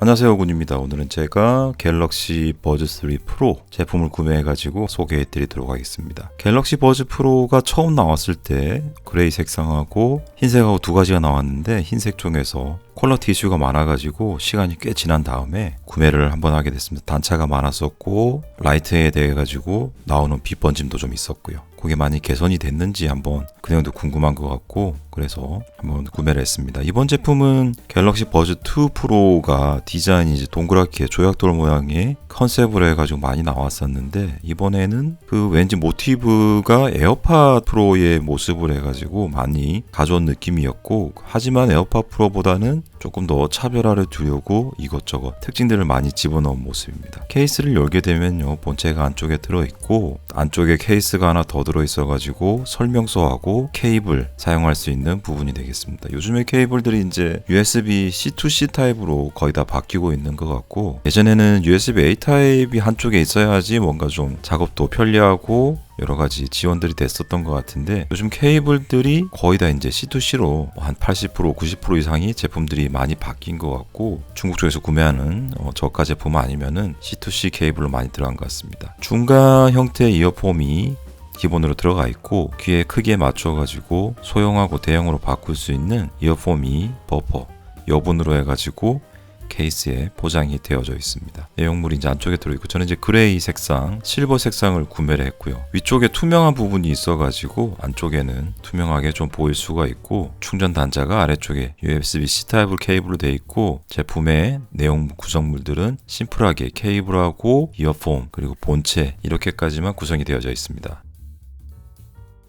안녕하세요 군입니다. 오늘은 제가 갤럭시 버즈 3 프로 제품을 구매해가지고 소개해 드리도록 하겠습니다. 갤럭시 버즈 프로가 처음 나왔을 때 그레이 색상하고 흰색하고 두 가지가 나왔는데 흰색 중에서 퀄러티 이슈가 많아가지고 시간이 꽤 지난 다음에 구매를 한번 하게 됐습니다. 단차가 많았었고 라이트에 대해 가지고 나오는 빛 번짐도 좀 있었고요. 그게 많이 개선이 됐는지 한번 그 내용도 궁금한 것 같고 그래서 한번 구매를 했습니다. 이번 제품은 갤럭시 버즈 2 프로가 디자인이 이제 동그랗게 조약돌 모양의 컨셉으로 해가지고 많이 나왔었는데 이번에는 그 왠지 모티브가 에어팟 프로의 모습을 해가지고 많이 가져온 느낌이었고 하지만 에어팟 프로보다는 조금 더 차별화를 두려고 이것저것 특징들을 많이 집어넣은 모습입니다. 케이스를 열게 되면요 본체가 안쪽에 들어있고 안쪽에 케이스가 하나 더 들어있어가지고 설명서하고 케이블 사용할 수 있는 부분이 되겠습니다. 요즘에 케이블들이 이제 USB C2C 타입으로 거의 다 바뀌고 있는 것 같고 예전에는 USB A 타입이 한쪽에 있어야지 뭔가 좀 작업도 편리하고 여러 가지 지원들이 됐었던 것 같은데 요즘 케이블들이 거의 다 이제 C2C로 한 80% 90% 이상이 제품들이 많이 바뀐 것 같고 중국 쪽에서 구매하는 어, 저가 제품 아니면은 C2C 케이블로 많이 들어간 것 같습니다. 중간 형태의 이어폼이 기본으로 들어가 있고 귀의 크기에 맞춰 가지고 소형하고 대형으로 바꿀 수 있는 이어폼이 버퍼 여분으로 해가지고 케이스에 포장이 되어져 있습니다. 내용물이 이제 안쪽에 들어있고 저는 이제 그레이 색상, 실버 색상을 구매를 했고요. 위쪽에 투명한 부분이 있어가지고 안쪽에는 투명하게 좀 보일 수가 있고 충전 단자가 아래쪽에 USB-C 타입으로 케이블로 되어 있고 제품의 내용 구성물들은 심플하게 케이블하고 이어폰 그리고 본체 이렇게까지만 구성이 되어져 있습니다.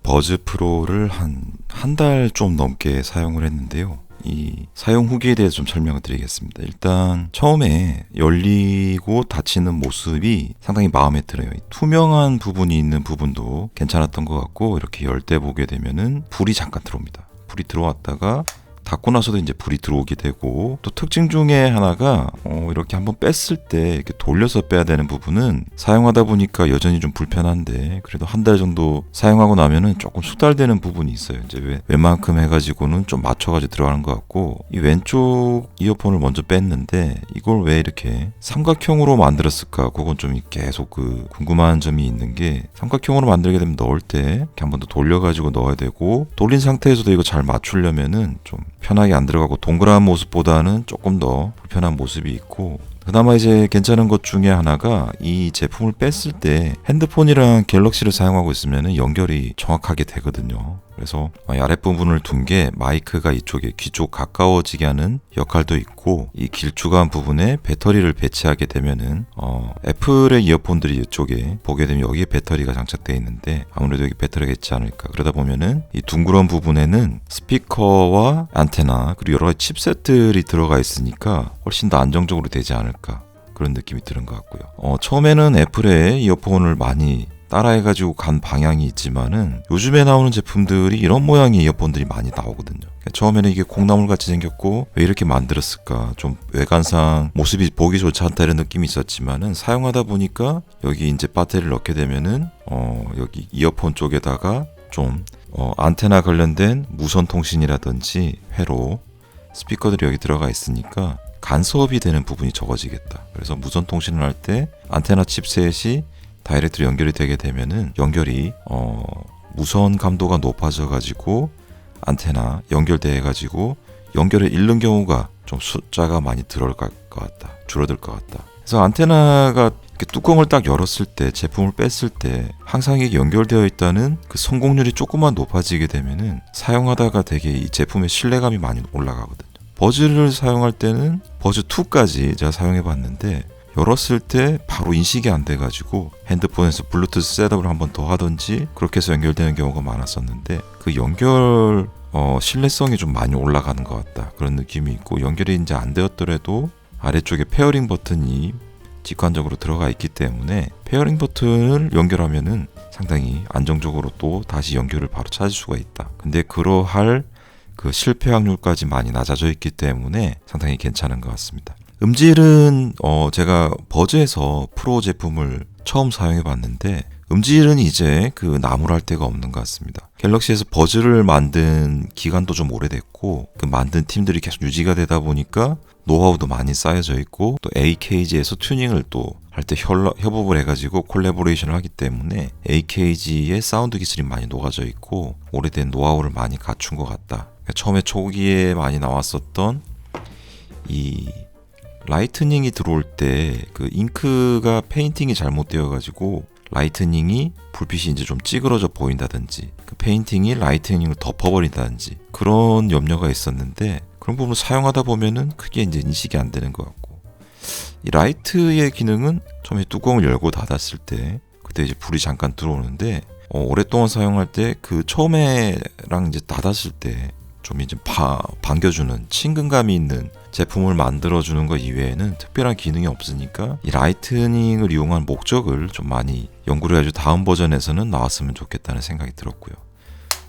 버즈 프로를 한 한 달 좀 넘게 사용을 했는데요. 이 사용 후기에 대해서 좀 설명을 드리겠습니다. 일단 처음에 열리고 닫히는 모습이 상당히 마음에 들어요. 투명한 부분이 있는 부분도 괜찮았던 것 같고 이렇게 열 때 보게 되면은 불이 잠깐 들어옵니다. 불이 들어왔다가 닫고 나서도 이제 불이 들어오게 되고 또 특징 중에 하나가 어 이렇게 한번 뺐을 때 이렇게 돌려서 빼야 되는 부분은 사용하다 보니까 여전히 좀 불편한데 그래도 한 달 정도 사용하고 나면은 조금 숙달되는 부분이 있어요. 이제 왜 웬만큼 해가지고는 좀 맞춰가지고 들어가는 것 같고 이 왼쪽 이어폰을 먼저 뺐는데 이걸 왜 이렇게 삼각형으로 만들었을까? 그건 좀 계속 그 궁금한 점이 있는 게 삼각형으로 만들게 되면 넣을 때 이렇게 한 번 더 돌려가지고 넣어야 되고 돌린 상태에서도 이거 잘 맞추려면은 좀 편하게 안 들어가고 동그란 모습보다는 조금 더 불편한 모습이 있고 그나마 이제 괜찮은 것 중에 하나가 이 제품을 뺐을 때 핸드폰이랑 갤럭시를 사용하고 있으면 연결이 정확하게 되거든요. 그래서 아랫부분을 둔 게 마이크가 이쪽에 귀 쪽 가까워지게 하는 역할도 있고 이 길쭉한 부분에 배터리를 배치하게 되면은 어, 애플의 이어폰들이 이쪽에 보게 되면 여기에 배터리가 장착되어 있는데 아무래도 여기 배터리가 있지 않을까 그러다 보면은 이 둥그런 부분에는 스피커와 안테나 그리고 여러 가지 칩셋들이 들어가 있으니까 훨씬 더 안정적으로 되지 않을까 그런 느낌이 드는 것 같고요. 어, 처음에는 애플의 이어폰을 많이 따라해가지고 간 방향이 있지만은 요즘에 나오는 제품들이 이런 모양의 이어폰들이 많이 나오거든요. 그러니까 처음에는 이게 콩나물 같이 생겼고 왜 이렇게 만들었을까 좀 외관상 모습이 보기 좋지 않다 이런 느낌이 있었지만은 사용하다 보니까 여기 이제 배터리를 넣게 되면은 어 여기 이어폰 쪽에다가 좀 어, 안테나 관련된 무선 통신이라든지 회로 스피커들이 여기 들어가 있으니까 간섭이 되는 부분이 적어지겠다. 그래서 무선 통신을 할 때 안테나 칩셋이 다이렉트로 연결이 되게 되면은 연결이 어 무선 감도가 높아져 가지고 안테나 연결돼 가지고 연결을 잃는 경우가 좀 숫자가 많이 들어갈 것 같다. 줄어들 것 같다. 그래서 안테나가 뚜껑을 딱 열었을 때 제품을 뺐을 때 항상 이게 연결되어 있다는 그 성공률이 조금만 높아지게 되면은 사용하다가 되게 이 제품의 신뢰감이 많이 올라가거든요. 버즈를 사용할 때는 버즈 2까지 제가 사용해 봤는데 열었을 때 바로 인식이 안 돼가지고 핸드폰에서 블루투스 셋업을 한 번 더 하든지 그렇게 해서 연결되는 경우가 많았었는데 그 연결 어, 신뢰성이 좀 많이 올라가는 것 같다 그런 느낌이 있고 연결이 이제 안 되었더라도 아래쪽에 페어링 버튼이 직관적으로 들어가 있기 때문에 페어링 버튼을 연결하면은 상당히 안정적으로 또 다시 연결을 바로 찾을 수가 있다. 근데 그러할 그 실패 확률까지 많이 낮아져 있기 때문에 상당히 괜찮은 것 같습니다. 음질은 어 제가 버즈에서 프로 제품을 처음 사용해 봤는데 음질은 이제 그 나무랄 데가 없는 것 같습니다. 갤럭시에서 버즈를 만든 기간도 좀 오래됐고 그 만든 팀들이 계속 유지가 되다 보니까 노하우도 많이 쌓여져 있고 또 AKG에서 튜닝을 또 할 때 협업을 해가지고 콜라보레이션을 하기 때문에 AKG의 사운드 기술이 많이 녹아져 있고 오래된 노하우를 많이 갖춘 것 같다. 그러니까 처음에 초기에 많이 나왔었던 이 라이트닝이 들어올 때 그 잉크가 페인팅이 잘못되어 가지고 라이트닝이 불빛이 이제 좀 찌그러져 보인다든지 그 페인팅이 라이트닝을 덮어버린다든지 그런 염려가 있었는데 그런 부분을 사용하다 보면은 크게 이제 인식이 안 되는 것 같고 이 라이트의 기능은 처음에 뚜껑을 열고 닫았을 때 그때 이제 불이 잠깐 들어오는데 어, 오랫동안 사용할 때 그 처음에랑 이제 닫았을 때 좀 이제 바, 반겨주는 친근감이 있는 제품을 만들어주는 것 이외에는 특별한 기능이 없으니까 이 라이트닝을 이용한 목적을 좀 많이 연구를 해가지고 다음 버전에서는 나왔으면 좋겠다는 생각이 들었고요.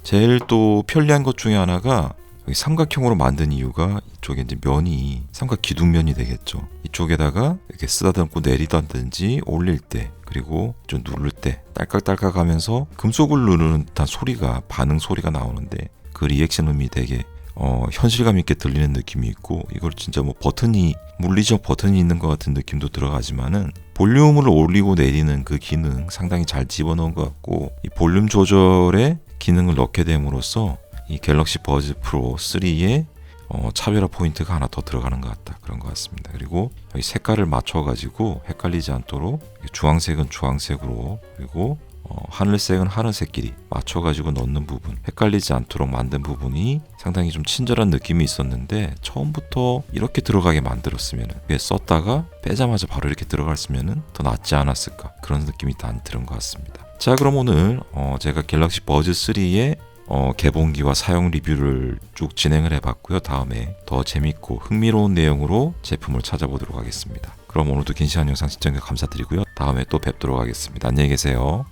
제일 또 편리한 것 중에 하나가 삼각형으로 만든 이유가 이쪽에 이제 면이 삼각 기둥면이 되겠죠. 이쪽에다가 이렇게 쓰다듬고 내리다든지 올릴 때 그리고 좀 누를 때 딸깍딸깍 하면서 금속을 누르는 듯한 소리가 반응 소리가 나오는데 그 리액션음이 되게 어, 현실감 있게 들리는 느낌이 있고 이걸 진짜 뭐 버튼이 물리적 버튼이 있는 것 같은 느낌도 들어가지만은 볼륨을 올리고 내리는 그 기능 상당히 잘 집어넣은 것 같고 이 볼륨 조절에 기능을 넣게 됨으로써 이 갤럭시 버즈 프로 3의 어, 차별화 포인트가 하나 더 들어가는 것 같다 그런 것 같습니다. 그리고 여기 색깔을 맞춰가지고 헷갈리지 않도록 주황색은 주황색으로 그리고 어, 하늘색은 하늘색끼리 맞춰가지고 넣는 부분 헷갈리지 않도록 만든 부분이 상당히 좀 친절한 느낌이 있었는데 처음부터 이렇게 들어가게 만들었으면 위에 썼다가 빼자마자 바로 이렇게 들어갔으면 더 낫지 않았을까 그런 느낌이 단 드는 것 같습니다 자 그럼 오늘 어, 제가 갤럭시 버즈 3의 어, 개봉기와 사용 리뷰를 쭉 진행을 해봤고요. 다음에 더 재밌고 흥미로운 내용으로 제품을 찾아보도록 하겠습니다. 그럼 오늘도 긴 시간 영상 시청해 감사드리고요. 다음에 또 뵙도록 하겠습니다. 안녕히 계세요.